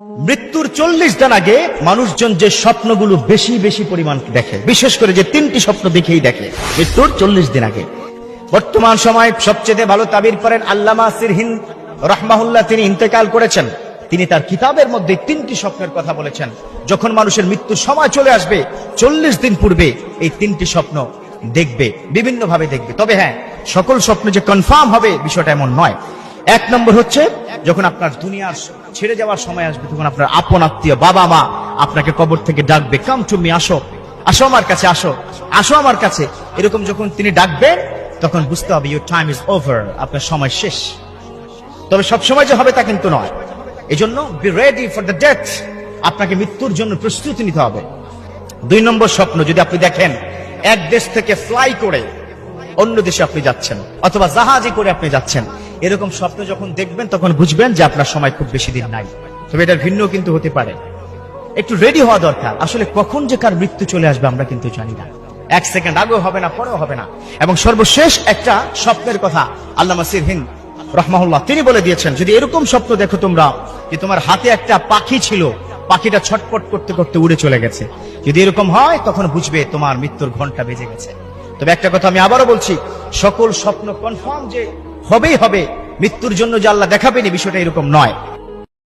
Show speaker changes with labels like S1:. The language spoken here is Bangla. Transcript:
S1: মৃত্যুর চল্লিশ দিন আগে মানুষজন যে স্বপ্নগুলো বেশি বেশি পরিমাণ দেখে, বিশেষ করে যে তিনটি স্বপ্ন দেখেই দেখে, মৃত্যুর চল্লিশ দিন আগে। বর্তমান সময় সবচেয়ে ভালো তাবির করেন আল্লামা সিরহিন রহমাহুল্লাহ, তিনি ইন্তেকাল করেছেন। তিনি তার কিতাবের মধ্যে তিনটি স্বপ্নের কথা বলেছেন। যখন মানুষের মৃত্যুর সময় চলে আসবে, চল্লিশ দিন পূর্বে এই তিনটি স্বপ্ন দেখবে বিভিন্ন ভাবে দেখবে। তবে হ্যাঁ সকল স্বপ্ন যে কনফার্ম হবে বিষয়টা এমন নয়। এক নম্বর হচ্ছে, যখন আপনার দুনিয়ার ছেড়ে যাওয়ার সময় আসবে, তখন আপনার আপন আত্মীয়, বাবা মা আপনাকে কবর থেকে ডাকবে কাম তুমি আসো আসো আমার কাছে, আসো আসো আমার কাছে। এরকম যখন তিনি ডাকবেন তখন বুঝতে হবে ইউর টাইম ইজ ওভার আপনার সময় শেষ। তবে সব সময় যে হবে তা কিন্তু নয়। এজন্য be ready for the death আপনাকে মৃত্যুর জন্য প্রস্তুতি নিতে হবে। দুই নম্বর স্বপ্ন, যদি আপনি দেখেন, এক দেশ থেকে ফ্লাই করে অন্য দেশে আপনি যাচ্ছেন, অথবা জাহাজে করে আপনি যাচ্ছেন এরকম স্বপ্ন যখন দেখবেন, তখন বুঝবেন যে আপনার সময় খুব বেশি দিন নাই। তবে এটার ভিন্ন কিন্তু হতে পারে। একটু রেডি হওয়া দরকার। আসলে কখন যে কার মৃত্যু চলে আসবে আমরা কিন্তু জানি না। এক সেকেন্ড আগেও হবে না, পরেও হবে না। এবং সর্বশেষ একটা স্বপ্নের কথা আল্লামা সিরহিন রহমাহুল্লাহ, তিনি বলে দিয়েছেন, যদি এরকম স্বপ্ন দেখো তোমরা যে তোমার হাতে একটা পাখি ছিল, পাখিটা ছটপট করতে করতে উড়ে চলে গেছে। যদি এরকম হয়, তখন বুঝবে তোমার মৃত্যুর ঘণ্টা বেজে গেছে। তবে একটা কথা আমি আবারও বলছি, সকল স্বপ্ন কনফার্ম যে হবেই হবে। মৃত্যুর জন্য যে আল্লাহ দেখাবেনি বিষয়টা এরকম নয়।